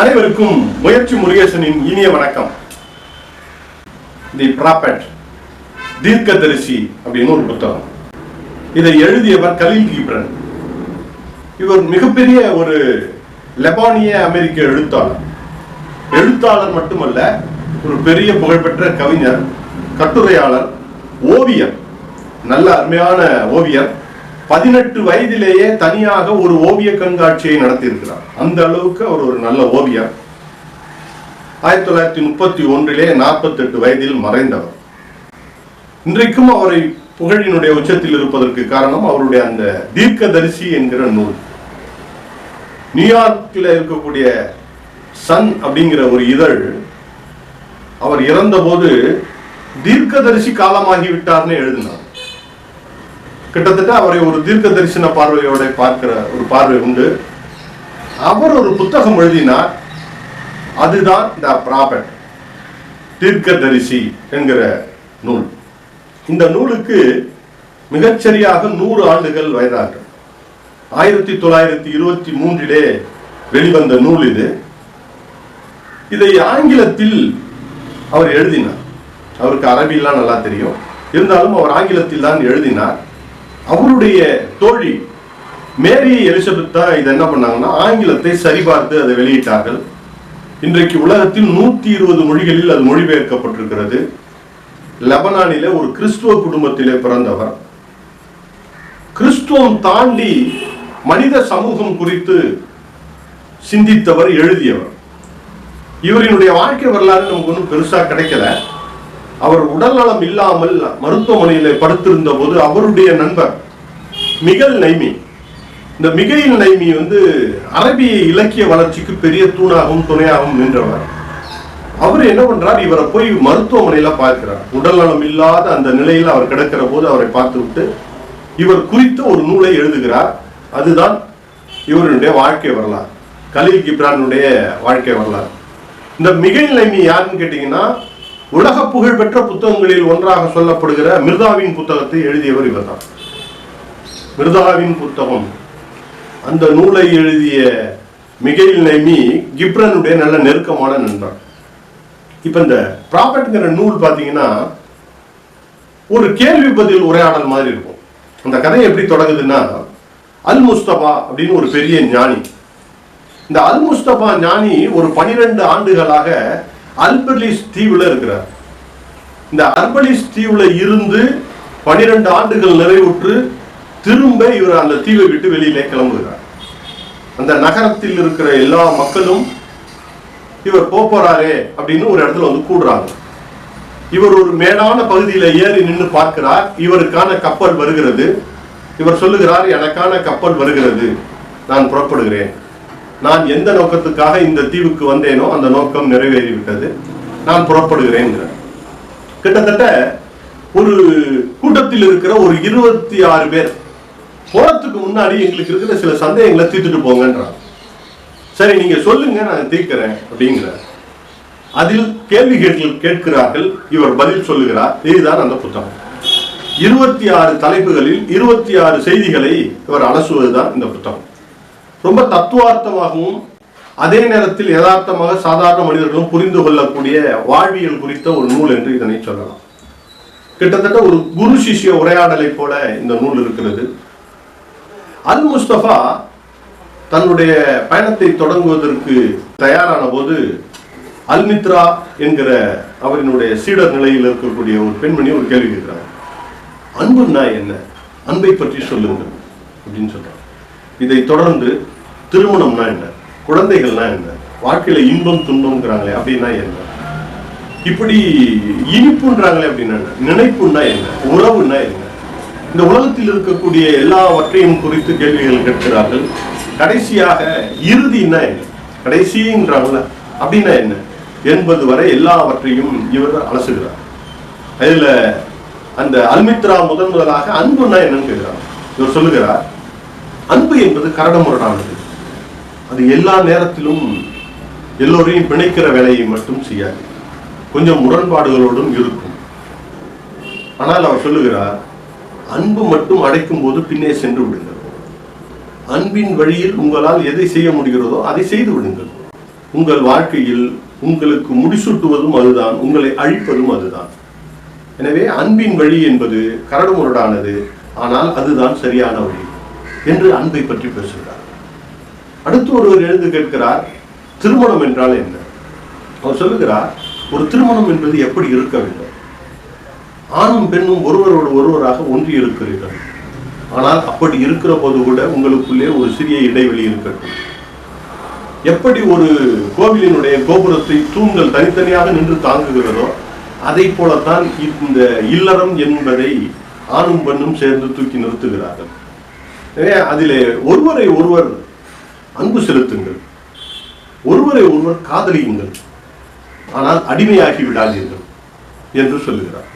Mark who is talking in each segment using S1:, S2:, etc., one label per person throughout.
S1: அனைவருக்கும் முயற்சி முருகேசனின் இனிய வணக்கம். தி ப்ராப்பட் தீர்க்கதரிசி அப்படின்னு ஒரு புத்தகம். இதை எழுதியவர் கலீல் கீப்ரன். இவர் மிகப்பெரிய ஒரு லெபானிய அமெரிக்க எழுத்தாளர். எழுத்தாளர் மட்டுமல்ல ஒரு பெரிய புகழ்பெற்ற கவிஞர் கட்டுரையாளர் ஓவியர் நல்ல அருமையான ஓவியர் பதினெட்டு வயதிலேயே தனியாக ஒரு ஓவிய கண்காட்சியை நடத்தியிருக்கிறார். அந்த அளவுக்கு அவர் ஒரு நல்ல ஓவியர். ஆயிரத்தி தொள்ளாயிரத்தி முப்பத்தி ஒன்றிலே நாற்பத்தெட்டு வயதில் மறைந்தவர். இன்றைக்கும் அவரை புகழினுடைய உச்சத்தில் இருப்பதற்கு காரணம் அவருடைய அந்த தீர்க்கதரிசி என்கிற நூல். நியூயார்க்கில் இருக்கக்கூடிய சன் அப்படிங்கிற ஒரு இதழ் அவர் இறந்தபோது தீர்க்கதரிசி காலமாகிவிட்டார்னு எழுதினார். கிட்டத்தட்ட அவரை ஒரு தீர்க்க தரிசன பார்வையோட பார்க்கிற ஒரு பார்வை உண்டு. அவர் ஒரு புத்தகம் எழுதினார். அதுதான் த ப்ராபட் தீர்க்கதரிசி என்கிற நூல். இந்த நூலுக்கு மிகச்சரியாக நூறு ஆண்டுகள் வயதாகும். ஆயிரத்தி தொள்ளாயிரத்தி இருபத்தி மூன்றிலே வெளிவந்த நூல் இது. இதை ஆங்கிலத்தில் அவர் எழுதினார். அவருக்கு அரபிலாம் நல்லா தெரியும். இருந்தாலும் அவர் ஆங்கிலத்தில் தான் எழுதினார். அவருடைய தோழி மேரி எலிசபெத் தான் இதை என்ன பண்ணாங்கன்னா ஆங்கிலத்தை சரிபார்த்து அதை வெளியிட்டார்கள். இன்றைக்கு உலகத்தில் நூத்தி இருபது மொழிகளில் அது மொழிபெயர்க்கப்பட்டிருக்கிறது. லெபனானில ஒரு கிறிஸ்துவ குடும்பத்திலே பிறந்தவர். கிறிஸ்துவம் தாண்டி மனித சமூகம் குறித்து சிந்தித்தவர் எழுதியவர். இவரினுடைய வாழ்க்கை வரலாறு நமக்கு ஒன்றும் பெருசாக கிடைக்கல. அவர் உடல்நலம் இல்லாமல் மருத்துவமனையில படுத்திருந்த போது அவருடைய நண்பர் மிகல் நைமி. இந்த மிகையில் நைமி வந்து அரபிய இலக்கிய வளர்ச்சிக்கு பெரிய தூணாகவும் துணையாகவும் நின்றவர். அவர் என்ன பண்றார்? இவரை போய் மருத்துவமனையில பார்க்கிறார். உடல்நலம் இல்லாத அந்த நிலையில் அவர் கிடக்கிற போது அவரை பார்த்து விட்டு இவர் குறித்த ஒரு நூலை எழுதுகிறார். அதுதான் இவருடைய வாழ்க்கை வரலாறு. கலீல் கிப்ரானுடைய வாழ்க்கை வரலாறு. இந்த மிகை நைமி யாருன்னு கேட்டீங்கன்னா உலக புகழ் பெற்ற புத்தகங்களில் ஒன்றாக சொல்லப்படுகிற மிர்தாவின் புத்தகத்தை எழுதியவர் இவர் தான் மிர்தாவின் புத்தகம். அந்த நூலை எழுதிய மிகையில் நைமி கிப்ரனுடைய நல்ல நெருக்கமான நண்பர் இப்போ இந்த ப்ராபர்ட்ங்கிற நூல் பார்த்தீங்கன்னா ஒரு கேள்வி பதில் உரையாடல் மாதிரி இருக்கும். அந்த கதை எப்படி தொடங்குதுன்னா அல் முஸ்தபா அப்படின்னு ஒரு பெரிய ஞானி. இந்த அல் முஸ்தபா ஞானி ஒரு பனிரெண்டு ஆண்டுகளாக அல்பலிஸ் தீவுல இருக்கிறார். இந்த அல்பலிஸ் தீவுல இருந்து பனிரெண்டு ஆண்டுகள் நிறைவுற்று திரும்ப இவர் அந்த தீவை விட்டு வெளியிலே கிளம்புகிறார். அந்த நகரத்தில் இருக்கிற எல்லா மக்களும் இவர் போறாரே அப்படின்னு ஒரு இடத்துல வந்து கூடுறாங்க. இவர் ஒரு மேடான பகுதியில ஏறி நின்று பார்க்கிறார். இவருக்கான கப்பல் வருகிறது. இவர் சொல்லுகிறார் எனக்கான கப்பல் வருகிறது. நான் புறப்படுகிறேன். நான் எந்த நோக்கத்துக்காக இந்த தீவுக்கு வந்தேனோ அந்த நோக்கம் நிறைவேறிவிட்டது. நான் புறப்படுகிறேன் கிட்டத்தட்ட ஒரு கூட்டத்தில் இருக்கிற ஒரு இருபத்தி ஆறு பேர் போறதுக்கு முன்னாடி எங்களுக்கு இருக்கிற சில சந்தேகங்களை தீர்த்துட்டு போங்கன்றான் சரி நீங்க சொல்லுங்க நான் தீர்க்கிறேன் அப்படிங்கிறார். அதில் கேள்விகள் கேட்கிறார்கள் இவர் பதில் சொல்லுகிறார். இதுதான் அந்த புத்தகம். இருபத்தி ஆறு தலைப்புகளில் இருபத்தி ஆறு செய்திகளை இவர் அலசுவதுதான் இந்த புத்தகம். ரொம்ப தத்துவார்த்தமாகவும் அதே நேரத்தில் யதார்த்தமாக சாதாரண மனிதர்களும் புரிந்து கொள்ளக்கூடிய வாழ்வியல் குறித்த ஒரு நூல் என்று இதனை சொல்லலாம். கிட்டத்தட்ட ஒரு குரு சிஷ்ய உரையாடலை போல இந்த நூல் இருக்கிறது. அல் முஸ்தபா தன்னுடைய பயணத்தை தொடங்குவதற்கு தயாரான போது அல்மித்ரா என்கிற அவரினுடைய சீடர் நிலையில் இருக்கக்கூடிய ஒரு பெண்மணி ஒரு கேள்வி கேட்கிறார். அன்புன்னா என்ன? அன்பை பற்றி சொல்லுங்கள் அப்படின்னு சொல்றாங்க இதை தொடர்ந்து திருமணம்னா என்ன? குழந்தைகள்னா என்ன? வாழ்க்கையில இன்பம் துன்பம்ங்கிறாங்களே அப்படின்னா என்ன? இப்படி இனிப்புன்றாங்களே அப்படின்னா என்ன? நினைப்புன்னா என்ன? உறவுன்னா என்ன? இந்த உலகத்தில் இருக்கக்கூடிய எல்லாவற்றையும் குறித்து கேள்விகள் கேட்கிறார்கள். கடைசியாக இறுதினா என்ன? கடைசின்றாங்கள? அப்படின்னா என்ன? என்பது வரை எல்லாவற்றையும் இவர் அலசுகிறார். அதில் அந்த அல்மித்ரா முதன் முதலாக அன்புன்னா என்னன்னு கேட்கிறார் இவர் சொல்லுகிறார் அன்பு என்பது கரடமுரடானது அது எல்லா நேரத்திலும் எல்லோரையும் பிணைக்கிற வேலையை மட்டும் செய்யாது. கொஞ்சம் முரண்பாடுகளோடும் இருக்கும். ஆனால் அவர் சொல்லுகிறார் அன்பு மட்டும் அடைக்கும் போது பின்னே சென்று விடுங்கள். அன்பின் வழியில் உங்களால் எதை செய்ய முடிகிறதோ அதை செய்து விடுங்கள். உங்கள் வாழ்க்கையில் உங்களுக்கு முடிசூட்டுவதும் அதுதான் உங்களை அழிப்பதும் அதுதான். எனவே அன்பின் வழி என்பது கரடுமுரடானது ஆனால் அதுதான் சரியான வழி. என்று அன்பை பற்றி பேசுகிறார். அடுத்து ஒருவர் எழுந்து கேட்கிறார் திருமணம் என்றால் என்ன? அவர் சொல்லுகிறார் ஒரு திருமணம் என்பது எப்படி இருக்க வேண்டும் ஆணும் பெண்ணும் ஒருவரோடு ஒருவராக ஒன்றி இருக்கிறீர்கள். ஆனால் அப்படி இருக்கிற போது கூட உங்களுக்குள்ளே ஒரு சிறிய இடைவெளி இருக்கட்டும். எப்படி ஒரு கோவிலினுடைய கோபுரத்தை தூண்கள் தனித்தனியாக நின்று தாங்குகிறதோ அதை போலத்தான் இந்த இல்லறம் என்பதை ஆணும் பெண்ணும் சேர்ந்து தூக்கி நிறுத்துகிறார்கள். அதிலே ஒருவரை ஒருவர் அன்பு செலுத்துங்கள். ஒருவரை ஒருவர் காதலியுங்கள். ஆனால் அடிமையாகி விடாதீர்கள் என்று சொல்லுகிறார்.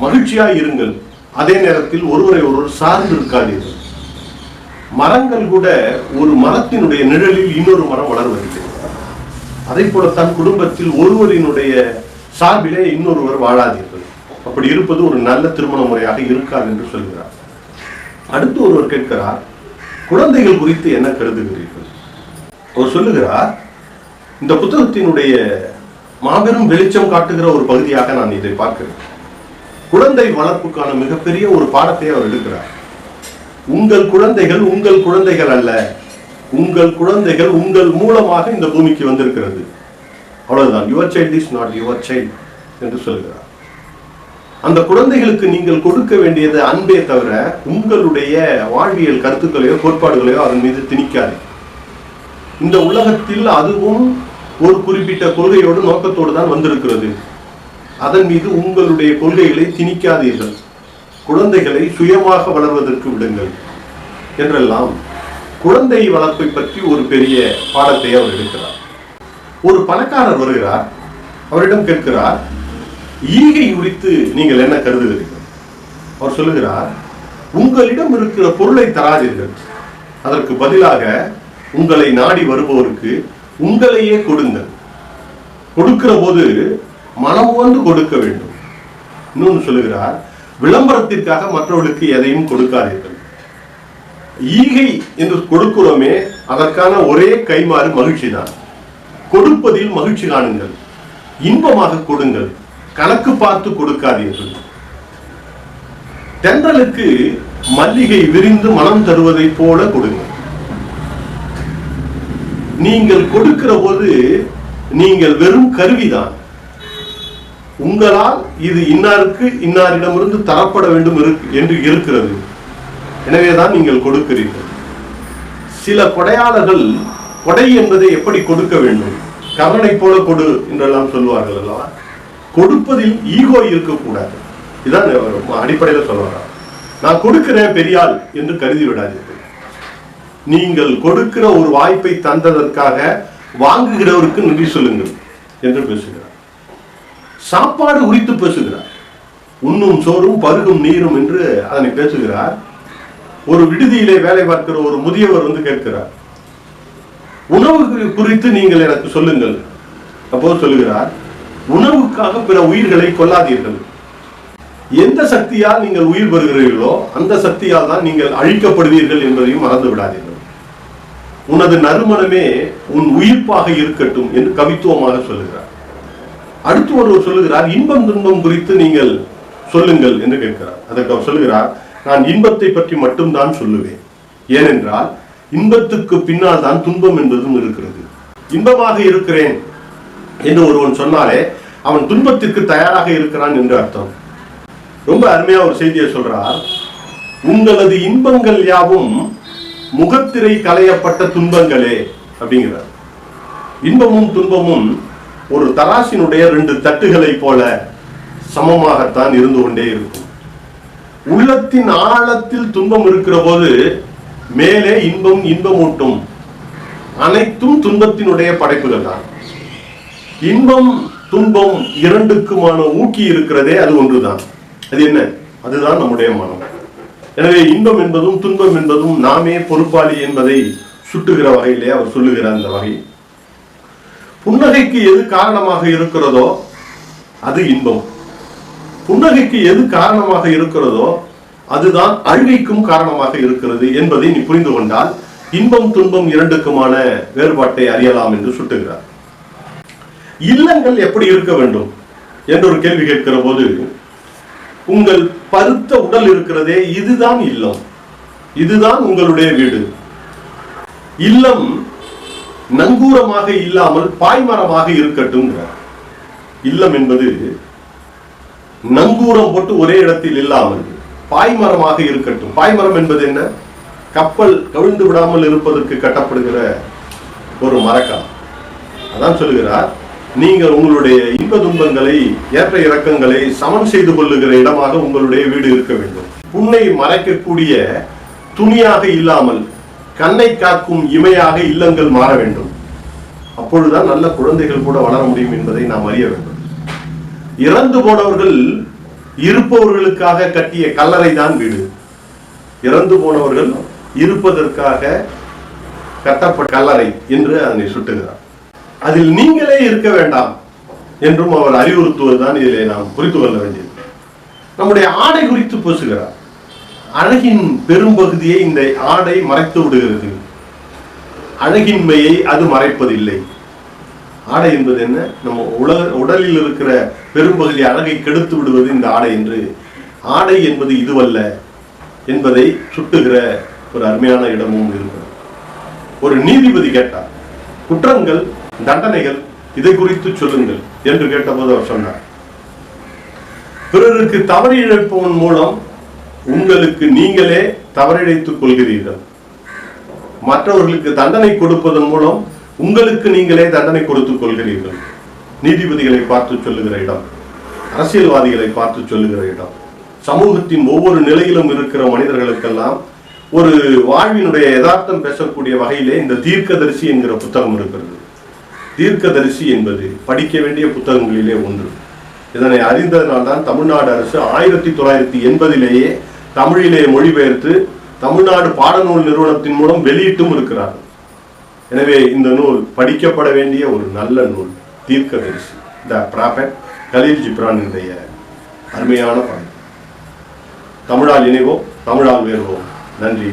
S1: மகிழ்ச்சியா இருங்கள். அதே நேரத்தில் ஒருவரை ஒருவர் சார்ந்து இருக்காதீர்கள். மரங்கள் கூட ஒரு மரத்தினுடைய நிழலில் இன்னொரு மரம் வளர்வதில்லை. அதே போலத்தான் குடும்பத்தில் ஒருவரினுடைய சார்பிலே இன்னொருவர் வாழாதீர்கள். அப்படி இருப்பது ஒரு நல்ல திருமண முறையாக இருக்காது என்று சொல்கிறார். அடுத்து ஒருவர் கேட்கிறார் குழந்தைகள் குறித்து என்ன கருதுகிறீர்கள்? அவர் சொல்லுகிறார் இந்த புத்தகத்தினுடைய மாபெரும் வெளிச்சம் காட்டுகிற ஒரு பகுதியாக நான் இதை பார்க்கிறேன். குழந்தை வளர்ப்புக்கான மிகப்பெரிய ஒரு பாடத்தை அவர் எடுக்கிறார். உங்கள் குழந்தைகள் உங்கள் குழந்தைகள் அல்ல உங்கள் குழந்தைகள் உங்கள் மூலமாக இந்த பூமிக்கு வந்திருக்கிறது. அவ்வளவுதான். Your child is not your child என்று சொல்கிறார். அந்த குழந்தைகளுக்கு நீங்கள் கொடுக்க வேண்டியது அன்பே தவிர உங்களுடைய வாழ்வியல் கருத்துக்களையோ கோட்பாடுகளையோ அதன் மீது திணிக்காது. இந்த உலகத்தில் அதுவும் ஒரு குறிப்பிட்ட கொள்கையோடு நோக்கத்தோடு தான் வந்திருக்கிறது. அதன் மீது உங்களுடைய கொள்கைகளை திணிக்காதீர்கள். குழந்தைகளை சுயமாக வளர்வதற்கு விடுங்கள் என்றெல்லாம் குழந்தை வளர்ப்பை பற்றி ஒரு பெரிய பாடத்தை அவர் எடுக்கிறார். ஒரு பணக்காரர் வருகிறார். அவரிடம் கேட்கிறார் ஈகை குறித்து நீங்கள் என்ன கருதுகிறீர்கள்? அவர் சொல்லுகிறார் உங்களிடம் இருக்கிற பொருளை தராதீர்கள். அதற்கு பதிலாக உங்களை நாடி வருபவருக்கு உங்களையே கொடுங்கள். கொடுக்கிற போது மனம் வந்து கொடுக்க வேண்டும். இன்னொன்று சொல்லுகிறார் விளம்பரத்திற்காக மற்றவர்களுக்கு எதையும் கொடுக்காதீர்கள். ஈகை என்று கொடுக்கிறோமே அதற்கான ஒரே கைமாறு மகிழ்ச்சி தான் கொடுப்பதில் மகிழ்ச்சி காணுங்கள். இன்பமாக கொடுங்கள். கணக்கு பார்த்து கொடுக்காதீர்கள். தென்றலுக்கு மல்லிகை விரிந்து மனம் தருவதை போல கொடுங்க. நீங்கள் கொடுக்கிற போது நீங்கள் வெறும் கருவிதான். உங்களால் இது இன்னாருக்கு இன்னாரிடமிருந்து தரப்பட வேண்டும் என்று இருக்கிறது. எனவேதான் நீங்கள் கொடுக்கிறீர்கள். சில கொடையாளர்கள் கொடை என்பதை எப்படி கொடுக்க வேண்டும்? கருணை போல கொடு என்றெல்லாம் சொல்லுவார்கள் அல்லவா? கொடுப்பதில் ஈகோ இருக்கக்கூடாது. இதான் அடிப்படையில் சொல்லுவாங்க. நான் கொடுக்கிறேன் பெரியால் என்று கருதி விடாதீர்கள். நீங்கள் கொடுக்கிற ஒரு வாய்ப்பை தந்ததற்காக வாங்குகிறவருக்கு நன்றி சொல்லுங்கள் என்று பேசுகிறார். சாப்பாடு குறித்து பேசுகிறார். உண்ணும் சோறும் பருகும் நீரும் என்று அதனை பேசுகிறார். ஒரு விடுதியிலே வேலை பார்க்கிற ஒரு முதியவர் வந்து கேட்கிறார். உணவு குறித்து நீங்கள் எனக்கு சொல்லுங்கள். அப்போ சொல்லுகிறார் உணவுக்காக பிற உயிர்களை கொல்லாதீர்கள். எந்த சக்தியால் நீங்கள் உயிர் பெறுகிறீர்களோ அந்த சக்தியால் தான் நீங்கள் அழிக்கப்படுவீர்கள் என்பதையும் மறந்து விடாதீர்கள். உனது நறுமணமே உன் உயிர்ப்பாக இருக்கட்டும் என்று கவித்துவமாக சொல்லுகிறார். அடுத்து ஒருவர் சொல்லுகிறார் இன்பம் துன்பம் குறித்து நீங்கள் சொல்லுங்கள் என்று கேட்கிறார். அதற்கு அவர் சொல்லுகிறார் நான் இன்பத்தை பற்றி மட்டும்தான் சொல்லுவேன். ஏனென்றால் இன்பத்துக்கு பின்னால் தான் துன்பம் என்பதும் இருக்கிறது. இன்பமாக இருக்கிறேன். என்று ஒருவன் சொன்னாலே அவன் துன்பத்திற்கு தயாராக இருக்கிறான் என்று அர்த்தம். ரொம்ப அருமையா ஒரு செய்தியை சொல்றார். உங்களது இன்பங்கள் யாவும் முகத்திரை களையப்பட்ட துன்பங்களே அப்படிங்கிறார். இன்பமும் துன்பமும் ஒரு தராசினுடைய ரெண்டு தட்டுகளை போல சமமாகத்தான் இருந்து கொண்டே இருக்கும். உள்ளத்தின் ஆழத்தில் துன்பம் இருக்கிற போது மேலே இன்பம் இன்பமூட்டும் அனைத்தும் துன்பத்தினுடைய படைப்புகள் தான். இன்பம் துன்பம் இரண்டுக்குமான ஊக்கி இருக்கிறதே அது ஒன்றுதான். அது என்ன? அதுதான் நம்முடைய மனம். எனவே இன்பம் என்பதும் துன்பம் என்பதும் நாமே பொறுப்பாளி என்பதை சுட்டுகிற வகையிலே அவர் சொல்லுகிறார் அந்த வகை. புன்னகைக்கு எது காரணமாக இருக்கிறதோ அது இன்பம். புன்னகைக்கு எது காரணமாக இருக்கிறதோ அதுதான் அழுகைக்கும் காரணமாக இருக்கிறது என்பதை நீ புரிந்து கொண்டால் இன்பம் துன்பம் இரண்டுக்குமான வேறுபாட்டை அறியலாம் என்று சுட்டுகிறார். இல்லங்கள் எப்படி இருக்க வேண்டும் என்று ஒரு கேள்வி கேட்கிற போது உங்கள் பருத்த உடல் இருக்கிறதே இதுதான் இல்லம். இதுதான் உங்களுடைய வீடு. இல்லம் நங்கூரமாக இல்லாமல் பாய்மரமாக இருக்கட்டும் இல்லம் என்பது நங்கூரம் போட்டு ஒரே இடத்தில் இல்லாமல் பாய்மரமாக இருக்கட்டும். பாய்மரம் என்பது என்ன? கப்பல் கவிழ்ந்து விடாமல் இருப்பதற்கு கட்டப்படுகிற ஒரு மரக்கம் அதான் சொல்லுகிறார் நீங்கள் உங்களுடைய இன்ப துன்பங்களை ஏற்ற இறக்கங்களை சமன் செய்து கொள்ளுகிற இடமாக உங்களுடைய வீடு இருக்க வேண்டும். புண்ணை மறைக்கக்கூடிய துணியாக இல்லாமல் கண்ணை காக்கும் இமையாக இல்லங்கள் மாற வேண்டும். அப்பொழுதுதான் நல்ல குழந்தைகள் கூட வளர முடியும் என்பதை நாம் அறிய வேண்டும். இறந்து போனவர்கள் இருப்பவர்களுக்காக கட்டிய கல்லறை தான் வீடு. இறந்து போனவர்கள் இருப்பதற்காக கட்டப்பட்ட கல்லறை என்று அதனை சுட்டுகிறார். அதில் நீங்களே இருக்க வேண்டாம் என்றும் அவர் அறிவுறுத்துவதுதான் இதிலே நாம் புரிந்து கொள்ள வேண்டியது. நம்முடைய ஆடை குறித்து பேசுகிறார். அழகின் பெரும்பகுதியை இந்த ஆடை மறைத்து விடுகிறது. அழகின்மையை அது மறைப்பதில்லை. ஆடை என்பது என்ன? நம்ம உலக உடலில் இருக்கிற பெரும்பகுதி அழகை கெடுத்து விடுவது இந்த ஆடை என்று. ஆடை என்பது இதுவல்ல என்பதை சுட்டுகிற ஒரு அருமையான இடமும் இருக்கிறது ஒரு நீதிபதி கேட்டார். குற்றங்கள் தண்டனைகள் இதை குறித்து சொல்லுங்கள் என்று கேட்டபோது அவர் சொன்னார். பிறருக்கு தவறு இழைப்பவன் மூலம் உங்களுக்கு நீங்களே தவறிழைத்துக் கொள்கிறீர்கள். மற்றவர்களுக்கு தண்டனை கொடுப்பதன் மூலம் உங்களுக்கு நீங்களே தண்டனை கொடுத்துக் கொள்கிறீர்கள். நீதிபதிகளை பார்த்து சொல்லுகிற இடம் அரசியல்வாதிகளை பார்த்து சொல்லுகிற இடம் சமூகத்தின் ஒவ்வொரு நிலையிலும் இருக்கிற மனிதர்களுக்கெல்லாம் ஒரு வாழ்வினுடைய யதார்த்தம் பேசக்கூடிய வகையிலே இந்த தீர்க்கதரிசி என்கிற புத்தகம் இருக்கிறது. தீர்க்கதரிசி என்பது படிக்க வேண்டிய புத்தகங்களிலே ஒன்று. இதனை அறிந்ததனால்தான் தமிழ்நாடு அரசு ஆயிரத்தி தொள்ளாயிரத்தி எண்பதிலேயே தமிழிலே மொழிபெயர்த்து தமிழ்நாடு பாடநூல் நிறுவனத்தின் மூலம் வெளியிட்டும் இருக்கிறார்கள் எனவே இந்த நூல் படிக்கப்பட வேண்டிய ஒரு நல்ல நூல் தீர்க்கதரிசி. த ப்ராபட் கலீல் ஜிப்ரானுடைய அருமையான படம். தமிழால் இணைவோம் தமிழால் வேறுவோம். நன்றி.